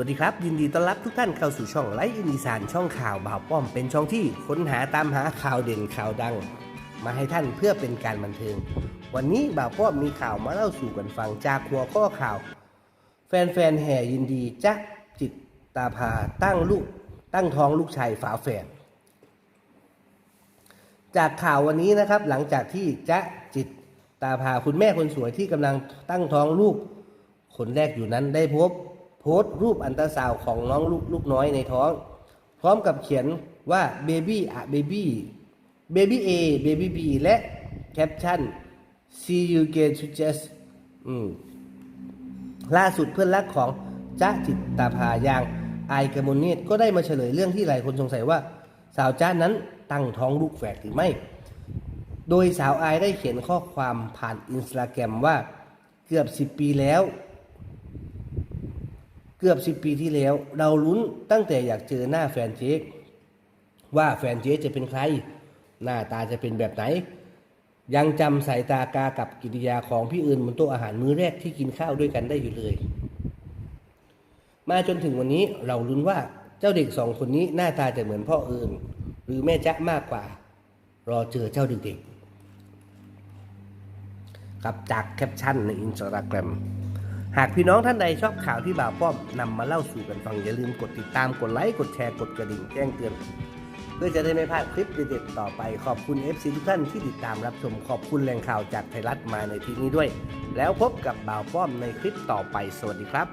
วัสดีครับ ยินดีต้อนรับทุกท่านเข้าสู่ช่องไลฟ์อินดีสานช่องข่าวบ่าวป้อมเป็นช่องที่ค้นหาตามหาข่าวเด่นข่าวดัง มาให้ท่านเพื่อเป็นการบันเทิง วันนี้บ่าวป้อมมีข่าวมาเล่าสู่กันฟังจากหัวข้อข่าว แฟนๆแห่ยินดีจ๊ะจิตตาพาตั้งลูกตั้งท้องลูกชายฝาแฝดจากข่าววันนี้นะครับหลังจากที่จ๊ะจิตตาพาคุณแม่คนสวยที่กำลังตั้งท้องลูกคนแรกอยู่นั้นได้พบ พสต์รูปอันตราซาวของน้องลูกลูกน้อยในท้อง พร้อมกับเขียนว่า baby อะ baby baby A baby B และแคปชั่น see you again to just ล่าสุดเพื่อนรักของจ๊ะจิตตาพายางไอายกมลเนตก็ได้มาเฉลยเรื่องที่หลายคนสงสัยว่า สาวจ๊ะนั้นตั้งท้องลูกแฝดหรือไม่ โดยสาวไอได้เขียนข้อความผ่านอินสตาแกรมว่าเกือบ 10 ปีแล้ว เกือบ10ปีที่แล้ว เราลุ้นตั้งแต่อยากเจอหน้าแฟนเจ๊ว่าแฟนเจ๊จะเป็นใคร หน้าตาจะเป็นแบบไหน ยังจำสายตากากับกิริยาของพี่อื่นบนโต๊ะอาหารมื้อแรกที่กินข้าวด้วยกันได้อยู่เลย มาจนถึงวันนี้เราลุ้นว่าเจ้าเด็กสองคนนี้หน้าตาจะเหมือนพ่อเอิญหรือแม่จ๊ะมากกว่า รอเจอเจ้าเด็กๆกับจากแคปชั่นในอินสตาแกรม หากพี่น้องท่านใดชอบข่าวที่บ่าวป้อมนำมาเล่าสู่กันฟังอย่าลืมกดติดตามกดไลค์กดแชร์กดกระดิ่งแจ้งเตือน เพื่อจะได้ไม่พลาดคลิปเด็ดๆต่อไปขอบคุณ FC ทุกท่านที่ติดตามรับชมขอบคุณแหล่งข่าวจากไทยรัฐมาในที่นี้ด้วย แล้วพบกับบ่าวป้อมในคลิปต่อไปสวัสดีครับ